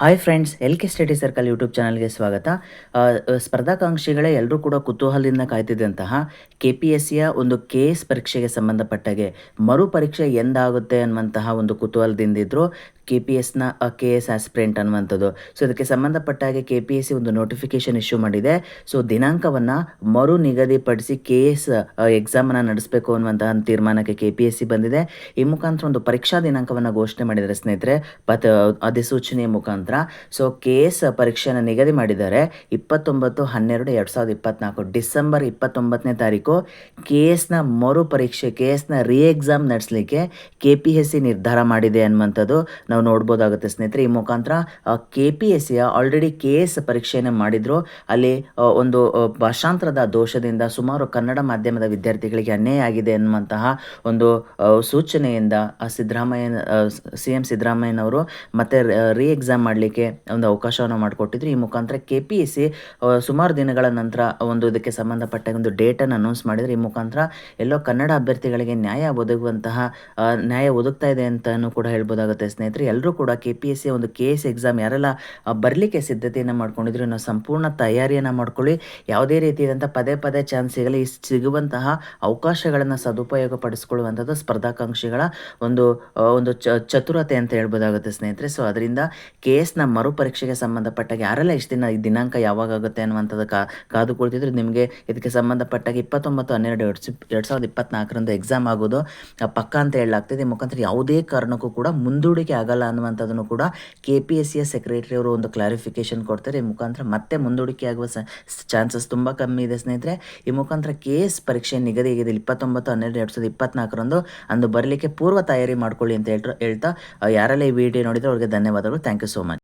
Hi friends L K study circle YouTube ಚಾನಲ್ಗೆ ಸ್ವಾಗತ. ಸ್ಪರ್ಧಾಕಾಂಕ್ಷಿಗಳೇ ಎಲ್ಲರೂ ಕೂಡ ಕುತೂಹಲದಿಂದ ಕಾಯ್ತಿದ್ದಂತಹ ಕೆ ಪಿ ಎಸ್ ಸಿಯ ಒಂದು ಕೆ ಎಸ್ ಪರೀಕ್ಷೆಗೆ ಸಂಬಂಧಪಟ್ಟಾಗೆ ಮರು ಪರೀಕ್ಷೆ ಎಂದಾಗುತ್ತೆ ಅನ್ನುವಂತಹ ಒಂದು ಕುತೂಹಲದಿಂದಿದ್ರು ಕೆ ಪಿ ಎಸ್ನ ಕೆ ಎಸ್ ಆಸ್ಪ್ರೆಂಟ್ ಅನ್ನುವಂಥದ್ದು. ಸೊ ಇದಕ್ಕೆ ಸಂಬಂಧಪಟ್ಟಾಗೆ ಕೆ ಪಿ ಎಸ್ ಸಿ ಒಂದು ನೋಟಿಫಿಕೇಶನ್ ಇಶ್ಯೂ ಮಾಡಿದೆ. ಸೊ ದಿನಾಂಕವನ್ನು ಮರು ನಿಗದಿಪಡಿಸಿ ಕೆ ಎಸ್ ಎಕ್ಸಾಮನ್ನು ನಡೆಸಬೇಕು ಅನ್ನುವಂತಹ ತೀರ್ಮಾನಕ್ಕೆ ಕೆ ಪಿ ಎಸ್ ಸಿ ಬಂದಿದೆ. ಈ ಮುಖಾಂತರ ಒಂದು ಪರೀಕ್ಷಾ ದಿನಾಂಕವನ್ನು ಘೋಷಣೆ ಮಾಡಿದ್ದಾರೆ ಸ್ನೇಹಿತರೆ. ಪತ್ ಅಧಿಸೂಚನೆಯ ಮುಖಾಂತರ. ಸೊ ಕೆ ಎಸ್ ಪರೀಕ್ಷೆಯನ್ನು ನಿಗದಿ ಮಾಡಿದ್ದಾರೆ. ಇಪ್ಪತ್ತೊಂಬತ್ತು, ಹನ್ನೆರಡು, ಎರಡು ಸಾವಿರದ ಇಪ್ಪತ್ನಾಲ್ಕು. ಡಿಸೆಂಬರ್ ಇಪ್ಪತ್ತೊಂಬತ್ತನೇ ತಾರೀಕು ಕೆ ಎಸ್ನ ಮರು ಪರೀಕ್ಷೆ ಕೆ ಎಸ್ನ ರಿ ಎಕ್ಸಾಮ್ ನಡೆಸಲಿಕ್ಕೆ ಕೆ ಪಿ ಎಸ್ ಸಿ ನಿರ್ಧಾರ ಮಾಡಿದೆ ಅನ್ನುವಂಥದ್ದು ನಾವು ನೋಡ್ಬೋದಾಗುತ್ತೆ ಸ್ನೇಹಿತರೆ. ಈ ಮುಖಾಂತರ ಕೆ ಪಿ ಎಸ್ ಸಿಯ ಆಲ್ರೆಡಿ ಕೆ ಎಸ್ ಪರೀಕ್ಷೆಯನ್ನು ಮಾಡಿದ್ರು. ಅಲ್ಲಿ ಒಂದು ಭಾಷಾಂತರದ ದೋಷದಿಂದ ಸುಮಾರು ಕನ್ನಡ ಮಾಧ್ಯಮದ ವಿದ್ಯಾರ್ಥಿಗಳಿಗೆ ಅನ್ಯಾಯ ಆಗಿದೆ ಎನ್ನುವಂತಹ ಒಂದು ಸೂಚನೆಯಿಂದ ಸಿದ್ದರಾಮಯ್ಯ ಸಿ ಎಂ ಸಿದ್ದರಾಮಯ್ಯನವರು ಮತ್ತೆ ರಿ ಎಕ್ಸಾಮ್ ಮಾಡಲಿಕ್ಕೆ ಒಂದು ಅವಕಾಶವನ್ನು ಮಾಡಿಕೊಟ್ಟಿದ್ರು. ಈ ಮುಖಾಂತರ ಕೆ ಪಿ ಎಸ್ ಸಿ ಸುಮಾರು ದಿನಗಳ ನಂತರ ಒಂದು ಇದಕ್ಕೆ ಸಂಬಂಧಪಟ್ಟ ಒಂದು ಡೇಟನ್ನು ಅನೌನ್ಸ್ ಮಾಡಿದ್ರು. ಈ ಮುಖಾಂತರ ಎಲ್ಲೋ ಕನ್ನಡ ಅಭ್ಯರ್ಥಿಗಳಿಗೆ ನ್ಯಾಯ ಒದಗುವಂತಹ ನ್ಯಾಯ ಒದಗ್ತಾ ಇದೆ ಅಂತಲೂ ಕೂಡ ಹೇಳ್ಬೋದಾಗುತ್ತೆ ಸ್ನೇಹಿತರೆ. ಎಲ್ಲರೂ ಕೂಡ ಕೆ ಪಿ ಎಸ್ ಸಿ ಒಂದು ಕೆ ಎಸ್ ಎಕ್ಸಾಮ್ ಯಾರೆಲ್ಲ ಬರಲಿಕ್ಕೆ ಸಿದ್ಧತೆಯನ್ನು ಮಾಡ್ಕೊಂಡಿದ್ರು ನಾವು ಸಂಪೂರ್ಣ ತಯಾರಿಯನ್ನು ಮಾಡ್ಕೊಳ್ಳಿ. ಯಾವುದೇ ರೀತಿಯಾದಂಥ ಪದೇ ಪದೇ ಚಾನ್ಸ್ ಸಿಗಲಿ ಸಿಗುವಂತಹ ಅವಕಾಶಗಳನ್ನು ಸದುಪಯೋಗ ಪಡಿಸ್ಕೊಳ್ಳುವಂಥದ್ದು ಸ್ಪರ್ಧಾಕಾಂಕ್ಷಿಗಳ ಒಂದು ಒಂದು ಚತುರತೆ ಅಂತ ಹೇಳ್ಬೋದಾಗುತ್ತೆ ಸ್ನೇಹಿತರೆ. ಸೊ ಅದರಿಂದ ಕೆ ಎಸ್ನ ಮರುಪರೀಕ್ಷೆಗೆ ಸಂಬಂಧಪಟ್ಟಾಗ ಯಾರೆಲ್ಲ ಇಷ್ಟು ದಿನ, ಈ ದಿನಾಂಕ ಯಾವಾಗ ಆಗುತ್ತೆ ಅನ್ನುವಂಥದ್ದು ಕಾ ಕಾದು ಕುಳಿತಿದ್ರೆ ನಿಮಗೆ ಇದಕ್ಕೆ ಸಂಬಂಧಪಟ್ಟಾಗ ಇಪ್ಪತ್ತೊಂಬತ್ತು, ಹನ್ನೆರಡು, ಎರಡು ಎರಡು ಸಾವಿರದ ಇಪ್ಪತ್ನಾಲ್ಕರಂದು ಎಕ್ಸಾಮ್ ಆಗೋದು ಪಕ್ಕ ಅಂತ ಹೇಳಲಾಗ್ತಿದೆ. ಮುಖಾಂತರ ಯಾವುದೇ ಕಾರಣಕ್ಕೂ ಕೂಡ ಮುಂದೂಡಿಕೆ ಆಗಲ್ಲ ಅನ್ನುವಂಥದ್ದನ್ನು ಕೂಡ ಕೆ ಪಿ ಎಸ್ ಸಿಯ ಸೆಕ್ರೆಟರಿ ಅವರು ಒಂದು ಕ್ಲಾರಿಫಿಕೇಶನ್ ಕೊಡ್ತಾರೆ. ಈ ಮುಖಾಂತರ ಮತ್ತೆ ಮುಂದೂಡಿಕೆ ಆಗುವ ಚಾನ್ಸಸ್ ತುಂಬ ಕಮ್ಮಿ ಇದೆ ಸ್ನೇಹಿತರೆ. ಈ ಮುಖಾಂತರ ಕೆ ಎಸ್ ಪರೀಕ್ಷೆ ನಿಗದಿಯಾಗಿದೆ ಇಪ್ಪತ್ತೊಂಬತ್ತು, ಹನ್ನೆರಡು, ಎರಡು ಸಾವಿರದ ಇಪ್ಪತ್ನಾಲ್ಕರಂದು ಅಂದು ಬರಲಿಕ್ಕೆ ಪೂರ್ವ ತಯಾರಿ ಮಾಡ್ಕೊಳ್ಳಿ ಅಂತ ಹೇಳ್ತಾ ಯಾರೆಲ್ಲ ಈ ವಿಡಿಯೋ ನೋಡಿದ್ರೆ ಅವ್ರಿಗೆ ಧನ್ಯವಾದಗಳು. Thank you so much